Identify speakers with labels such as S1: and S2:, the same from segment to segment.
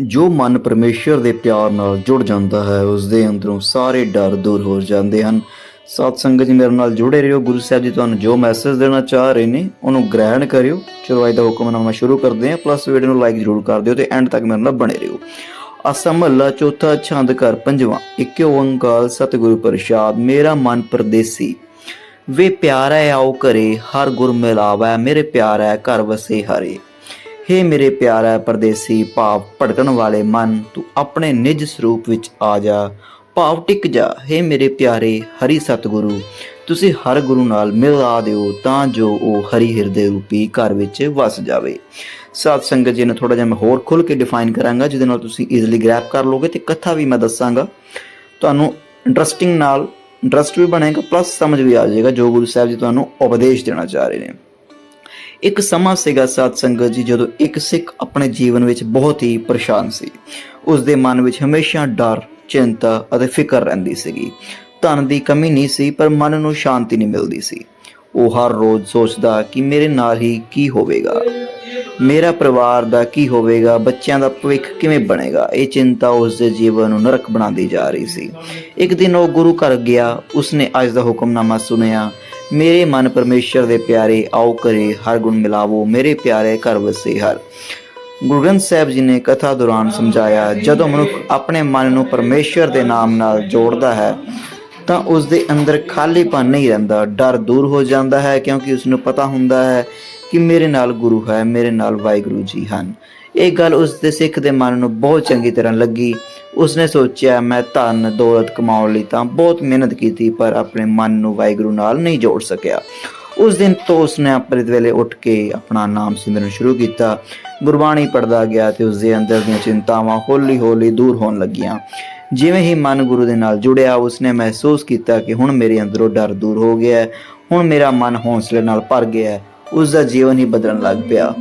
S1: ਜੋ ਮਨ ਪਰਮੇਸ਼ਰ ਦੇ ਪਿਆਰ ਨਾਲ ਜੁੜ ਜਾਂਦਾ ਹੈ ਉਸ ਦੇ ਅੰਦਰੋਂ ਸਾਰੇ ਡਰ ਦੂਰ ਹੋ ਜਾਂਦੇ ਹਨ। ਸਾਧ ਸੰਗਤ ਜੀ ਮੇਰੇ ਨਾਲ ਜੁੜੇ ਰਹੋ। ਗੁਰੂ ਸਾਹਿਬ ਜੀ ਤੁਹਾਨੂੰ ਜੋ ਮੈਸੇਜ ਦੇਣਾ ਚਾਹ ਰਹੇ ਨੇ, ਉਹਨੂੰ ਗ੍ਰਹਿਣ ਕਰਿਓ। ਚਲੋ ਅੱਜ ਦਾ ਹੁਕਮਨਾਮਾ ਸ਼ੁਰੂ ਕਰਦੇ ਹਾਂ। ਪਲੱਸ ਵੀਡੀਓ ਨੂੰ ਲਾਈਕ ਜ਼ਰੂਰ ਕਰ ਦਿਓ ਤੇ ਐਂਡ ਤੱਕ ਮੇਰੇ ਨਾਲ ਬਣੇ ਰਹੋ। ਅਸਾ ਮਹੱਲਾ ਚੌਥਾ ਛੰਦ ਘਰ ਪੰਜਵਾਂ। ਇੱਕੋ ਓੰਕਾਰ ਸਤਿਗੁਰੂ ਪ੍ਰਸਾਦ। ਮੇਰਾ ਮਨ ਪਰਦੇਸੀ। ਵੇ ਪਿਆਰਾ ਆਓ ਘਰੇ। ਹਰ ਗੁਰ ਮਿਲਾਵੈ। ਮੇਰੇ ਪਿਆਰਾ ਘਰ ਵਸੇ ਹਰੇ। ਹੇ ਮੇਰੇ ਪਿਆਰਾ ਪਰਦੇਸੀ, ਭਾਵ ਭਟਕਣ ਵਾਲੇ ਮਨ, ਤੂੰ ਆਪਣੇ ਨਿਜ ਸਰੂਪ ਵਿੱਚ ਆ ਜਾ। ਭਾਵ ਟਿਕ ਜਾ, ਹੇ ਮੇਰੇ ਪਿਆਰੇ ਹਰੀ ਸਤਿਗੁਰੂ, ਤੁਸੀਂ ਹਰ ਗੁਰੂ ਨਾਲ ਮਿਲਾ ਦਿਓ, ਤਾਂ ਜੋ ਉਹ ਹਰੀ ਹਿਰਦੇ ਰੂਪੀ ਘਰ ਵਿੱਚ ਵਸ ਜਾਵੇ। ਸਾਧ ਸੰਗਤ ਜੀ ਨੇ ਥੋੜਾ ਜਿਹਾ ਮੈਂ ਹੋਰ ਖੁੱਲ ਕੇ ਡਿਫਾਈਨ ਕਰਾਂਗਾ, ਜਿਹਦੇ ਨਾਲ ਤੁਸੀਂ ਈਜ਼ੀਲੀ ਗ੍ਰੈਪ ਕਰ ਲੋਗੇ ਤੇ ਕਥਾ ਵੀ ਮੈਂ ਦੱਸਾਂਗਾ। ਤੁਹਾਨੂੰ ਇੰਟਰਸਟਿੰਗ ਨਾਲ ਇੰਟਰਸਟ ਵੀ ਬਣੇਗਾ ਪਲੱਸ ਸਮਝ ਵੀ ਆ ਜਾਏਗਾ, ਜੋ ਗੁਰੂ ਸਾਹਿਬ ਜੀ ਤੁਹਾਨੂੰ ਉਪਦੇਸ਼ ਦੇਣਾ ਚਾਹ ਰਹੇ ਨੇ। ਇੱਕ ਸਮਾਂ ਸੀਗਾ ਸਾਧ ਸੰਗਤ ਜੀ, ਜਦੋਂ ਇੱਕ ਸਿੱਖ ਆਪਣੇ ਜੀਵਨ ਵਿੱਚ ਬਹੁਤ ਹੀ ਪਰੇਸ਼ਾਨ ਸੀ। ਉਸ ਦੇ ਮਨ ਵਿੱਚ ਹਮੇਸ਼ਾ ਡਰ, ਚਿੰਤਾ ਅਤੇ ਫਿਕਰ ਰਹਿੰਦੀ ਸੀਗੀ। ਧਨ ਦੀ ਕਮੀ ਨਹੀਂ ਸੀ, ਪਰ ਮਨ ਨੂੰ ਸ਼ਾਂਤੀ ਨਹੀਂ ਮਿਲਦੀ ਸੀ। ਉਹ ਹਰ ਰੋਜ਼ ਸੋਚਦਾ ਕਿ ਮੇਰੇ ਨਾਲ ਹੀ ਕੀ ਹੋਵੇਗਾ? ਮੇਰਾ ਪਰਿਵਾਰ ਦਾ ਕੀ ਹੋਵੇਗਾ? ਬੱਚਿਆਂ ਦਾ ਭਵਿੱਖ ਕਿਵੇਂ ਬਣੇਗਾ? ਇਹ ਚਿੰਤਾ ਉਸ ਦੇ ਜੀਵਨ ਨੂੰ ਨਰਕ ਬਣਾਉਂਦੀ ਜਾ ਰਹੀ ਸੀ। ਇੱਕ ਦਿਨ ਉਹ ਗੁਰੂ ਘਰ ਗਿਆ। ਉਸਨੇ ਅੱਜ ਦਾ ਹੁਕਮਨਾਮਾ ਸੁਨਿਆ ਮੇਰੇ ਮਨ ਪਰਮੇਸ਼ਰ ਦੇ ਪਿਆਰੇ, ਆਓ ਕਰੇ ਹਰ ਗੁਣ ਮਿਲਾਵੋ, ਮੇਰੇ ਪਿਆਰੇ ਘਰ ਵਸੇ ਹਰ। ਗੁਰੂ ਗ੍ਰੰਥ ਸਾਹਿਬ ਜੀ ਨੇ ਕਥਾ ਦੌਰਾਨ ਸਮਝਾਇਆ, ਜਦੋਂ ਮਨੁੱਖ ਆਪਣੇ ਮਨ ਨੂੰ ਪਰਮੇਸ਼ਰ ਦੇ ਨਾਮ ਨਾਲ ਜੋੜਦਾ ਹੈ, ਤਾਂ ਉਸ ਦੇ ਅੰਦਰ ਖਾਲੀਪਨ ਨਹੀਂ ਰਹਿੰਦਾ, ਡਰ ਦੂਰ ਹੋ ਜਾਂਦਾ ਹੈ, ਕਿਉਂਕਿ ਉਸ ਨੂੰ ਪਤਾ ਹੁੰਦਾ ਹੈ ਕਿ ਮੇਰੇ ਨਾਲ ਗੁਰੂ ਹੈ, ਮੇਰੇ ਨਾਲ ਵਾਹਿਗੁਰੂ ਜੀ ਹਨ। ਇਹ ਗੱਲ ਉਸ ਦੇ ਸਿੱਖ ਦੇ ਮਨ ਨੂੰ ਬਹੁਤ ਚੰਗੀ ਤਰ੍ਹਾਂ ਲੱਗੀ। ਉਸਨੇ ਸੋਚਿਆ, ਮੈਂ ਧਨ ਦੌਲਤ ਕਮਾਉਣ ਲਈ ਤਾਂ ਬਹੁਤ ਮਿਹਨਤ ਕੀਤੀ, ਪਰ ਆਪਣੇ ਮਨ ਨੂੰ ਵਾਹਿਗੁਰੂ ਨਾਲ ਨਹੀਂ ਜੋੜ ਸਕਿਆ। ਉਸ ਦਿਨ ਤੋਂ ਉਸਨੇ ਆਪਣੇ ਵੇਲੇ ਉੱਠ ਕੇ ਆਪਣਾ ਨਾਮ ਸਿਮਰਨ ਸ਼ੁਰੂ ਕੀਤਾ। ਗੁਰਬਾਣੀ ਪੜਦਾ ਗਿਆ ਤੇ ਉਸ ਦੇ ਅੰਦਰ ਦੀਆਂ ਚਿੰਤਾਵਾਂ ਹੌਲੀ-ਹੌਲੀ ਦੂਰ ਹੋਣ ਲੱਗੀਆਂ। ਜਿਵੇਂ ਹੀ ਮਨ ਗੁਰੂ ਦੇ ਨਾਲ ਜੁੜਿਆ, ਉਸਨੇ ਮਹਿਸੂਸ ਕੀਤਾ ਕਿ ਹੁਣ ਮੇਰੇ ਅੰਦਰੋਂ ਡਰ ਦੂਰ ਹੋ ਗਿਆ ਹੈ, ਹੁਣ ਮੇਰਾ ਮਨ ਹੌਸਲੇ ਨਾਲ ਭਰ ਗਿਆ ਹੈ ਉਸ ਦਾ ਜੀਵਨ ਹੀ ਬਦਲਣ ਲੱਗ ਪਿਆ।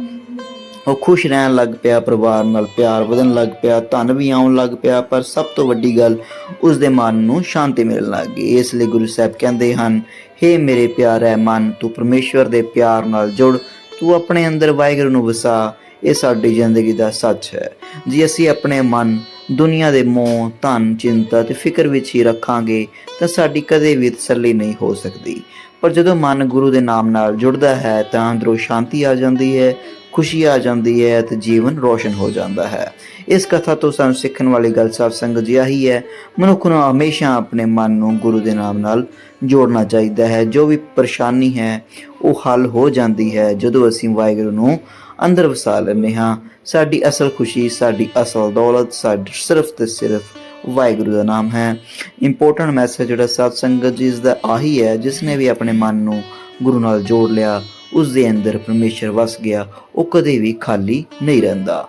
S1: ਉਹ ਖੁਸ਼ ਰਹਿਣ ਲੱਗ ਪਿਆ, ਪਰਿਵਾਰ ਨਾਲ ਪਿਆਰ ਵਧਣ ਲੱਗ ਪਿਆ, ਧਨ ਵੀ ਆਉਣ ਲੱਗ ਪਿਆ, ਪਰ ਸਭ ਤੋਂ ਵੱਡੀ ਗੱਲ ਉਸ ਦੇ ਮਨ ਨੂੰ ਸ਼ਾਂਤੀ ਮਿਲਣ ਲੱਗ ਗਈ। ਇਸ ਲਈ ਗੁਰੂ ਸਾਹਿਬ ਕਹਿੰਦੇ ਹਨ हे ਮੇਰੇ ਪਿਆਰੇ ਮਨ, ਤੂੰ ਪਰਮੇਸ਼ਵਰ ਦੇ ਪਿਆਰ ਨਾਲ ਜੁੜ, ਤੂੰ ਆਪਣੇ ਅੰਦਰ ਵਾਹਿਗੁਰੂ ਨੂੰ ਵਸਾ, ਇਹ ਸਾਡੀ ਜ਼ਿੰਦਗੀ ਦਾ ਸੱਚ ਹੈ। ਜੇ ਅਸੀਂ ਆਪਣੇ ਮਨ, ਦੁਨੀਆ ਦੇ ਮੋਹ, ਧਨ, ਚਿੰਤਾ ਤੇ ਫਿਕਰ ਵਿੱਚ ਹੀ ਰੱਖਾਂਗੇ, ਤਾਂ ਸਾਡੀ ਕਦੇ ਵੀ ਤਸੱਲੀ ਨਹੀਂ ਹੋ ਸਕਦੀ। ਪਰ ਜਦੋਂ ਮਨ ਗੁਰੂ ਦੇ ਨਾਮ ਨਾਲ ਜੁੜਦਾ ਹੈ, ਤਾਂ ਅੰਦਰੋਂ ਸ਼ਾਂਤੀ ਆ ਜਾਂਦੀ ਹੈ ਖੁਸ਼ੀ ਆ ਜਾਂਦੀ ਹੈ ਤੇ ਜੀਵਨ ਰੋਸ਼ਨ ਹੋ ਜਾਂਦਾ ਹੈ। ਇਸ ਕਥਾ ਤੋਂ ਸਾਨੂੰ ਸਿੱਖਣ ਵਾਲੀ ਗੱਲ ਸਾਧ ਸੰਗਤ ਜੀ ਆਹੀ ਹੈ, ਮਨੁੱਖ ਨੂੰ ਹਮੇਸ਼ਾ ਆਪਣੇ ਮਨ ਨੂੰ ਗੁਰੂ ਦੇ ਨਾਮ ਨਾਲ ਜੋੜਨਾ ਚਾਹੀਦਾ ਹੈ। ਜੋ ਵੀ ਪਰੇਸ਼ਾਨੀ ਹੈ, ਉਹ ਹੱਲ ਹੋ ਜਾਂਦੀ ਹੈ। ਜਦੋਂ ਅਸੀਂ ਵਾਹਿਗੁਰੂ ਨੂੰ ਅੰਦਰ ਵਸਾ ਲੈਂਦੇ ਹਾਂ, ਸਾਡੀ ਅਸਲ ਖੁਸ਼ੀ, ਸਾਡੀ ਅਸਲ ਦੌਲਤ, ਸਾਡੀ ਸਿਰਫ ਤੇ ਸਿਰਫ ਵਾਹਿਗੁਰੂ ਦਾ ਨਾਮ ਹੈ। ਇੰਪੋਰਟੈਂਟ ਮੈਸੇਜ ਜਿਹੜਾ ਸਾਧ ਸੰਗਤ ਜੀ ਇਸ ਦਾ ਆਹੀ ਹੈ ਜਿਸ ਨੇ ਵੀ ਆਪਣੇ ਮਨ ਨੂੰ ਗੁਰੂ ਨਾਲ ਜੋੜ ਲਿਆ ਉਸ ਦੇ ਅੰਦਰ ਪਰਮੇਸ਼ਰ ਵਸ ਗਿਆ, ਉਹ ਕਦੇ ਵੀ ਖਾਲੀ ਨਹੀਂ ਰਹਿੰਦਾ।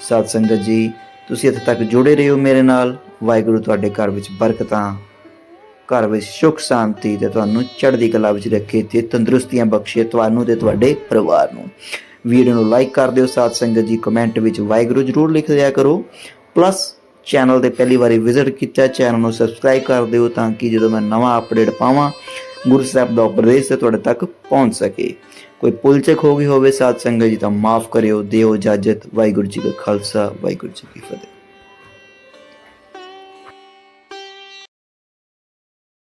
S1: ਸਾਧ ਸੰਗਤ ਜੀ, ਤੁਸੀਂ ਇੱਥੇ ਤੱਕ ਜੁੜੇ ਰਹੋ ਮੇਰੇ ਨਾਲ। ਵਾਹਿਗੁਰੂ ਤੁਹਾਡੇ ਘਰ ਵਿੱਚ ਬਰਕਤਾਂ, ਘਰ ਵਿੱਚ ਸੁਖ, ਸ਼ਾਂਤੀ ਤੇ ਤੁਹਾਨੂੰ ਚੜ੍ਹਦੀ ਕਲਾ ਵਿੱਚ ਰੱਖੇ ਤੇ ਤੰਦਰੁਸਤੀਆਂ ਬਖਸ਼ੇ ਤੁਹਾਨੂੰ ਤੇ ਤੁਹਾਡੇ ਪਰਿਵਾਰ ਨੂੰ। ਵੀਡੀਓ ਨੂੰ ਲਾਈਕ ਕਰ ਦਿਓ, ਸਾਧ ਸੰਗਤ ਜੀ, ਕਮੈਂਟ ਵਿੱਚ ਵਾਹਿਗੁਰੂ ਜਰੂਰ ਲਿਖ ਦਿਆ ਕਰੋ। ਪਲੱਸ ਚੈਨਲ ਤੇ ਪਹਿਲੀ ਵਾਰੀ ਵਿਜ਼ਿਟ ਕੀਤਾ, ਚੈਨਲ ਨੂੰ ਸਬਸਕ੍ਰਾਈਬ ਕਰ ਦਿਓ ਤਾਂ ਕਿ ਜਦੋਂ ਮੈਂ ਨਵਾਂ ਅਪਡੇਟ ਪਾਵਾਂ ਗੁਰੂ ਸਾਹਿਬ ਦਾ ਉਪਦੇਸ਼ ਤੇ ਤੁਹਾਡੇ ਤੱਕ ਪਹੁੰਚ ਸਕੇ। ਕੋਈ ਪੁਲਚਕ ਹੋ ਗਈ ਹੋਵੇ ਸਾਧ ਸੰਗਤ ਜੀ, ਤਾਂ ਮਾਫ ਕਰਿਓ, ਦਿਓ ਇਜਾਜ਼ਤ। ਵਾਹਿਗੁਰੂ ਜੀ ਕਾ ਖਾਲਸਾ, ਵਾਹਿਗੁਰੂ ਜੀ ਕੀ ਫਤਿਹ।